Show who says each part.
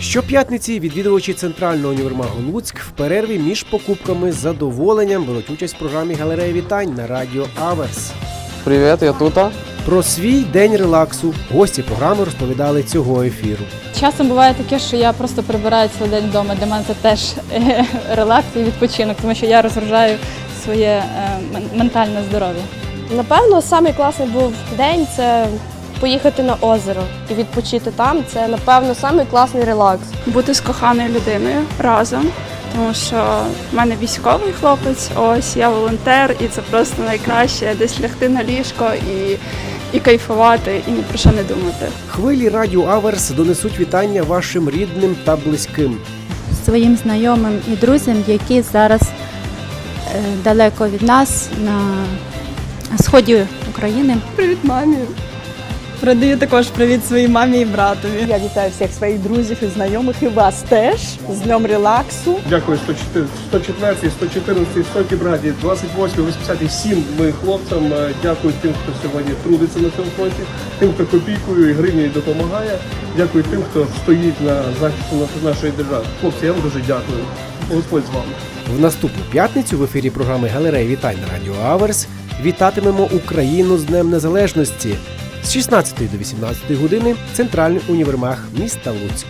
Speaker 1: Щоп'ятниці відвідувачі центрального універмагу Луцьк в перерві між покупками з задоволенням беруть участь в програмі Галерея вітань на радіо Аверс.
Speaker 2: Привіт, я тута.
Speaker 1: Про свій день релаксу гості програми розповідали цього ефіру.
Speaker 3: Часом буває таке, що я просто прибираю цілий день вдома. Для мене це теж е, релакс і відпочинок, тому що я розгружаю своє е, ментальне здоров'я.
Speaker 4: Напевно, самий класний був день це поїхати на озеро і відпочити там. Це напевно самий класний релакс.
Speaker 5: бути з коханою людиною разом, тому що в мене військовий хлопець, ось я волонтер, і це просто найкраще десь лягти на ліжко і, і кайфувати, і ні про що не думати.
Speaker 1: Хвилі радіо Аверс донесуть вітання вашим рідним та близьким.
Speaker 6: своїм знайомим і друзям, які зараз е, далеко від нас на сході України.
Speaker 5: Привіт, мамі!
Speaker 7: Передаю також привіт своїй мамі і братові.
Speaker 8: Я вітаю всіх своїх друзів і знайомих і вас теж з днем релаксу.
Speaker 9: Дякую 104, 104, 114, 100 браді, 28, 87 ми хлопцям. Е, Дякую тим, хто сьогодні трудиться на цьому фронті, тим, хто копійкою і гривнею допомагає. Дякую тим, хто стоїть на захисті нашої держави. Хлопці, я вам дуже дякую. Господь з вами.
Speaker 1: В наступну п'ятницю в ефірі програми Галерея вітань на радіо Аверс вітатимемо Україну з Днем Незалежності з 16 до 18 години центральний універмаг міста Луцьк.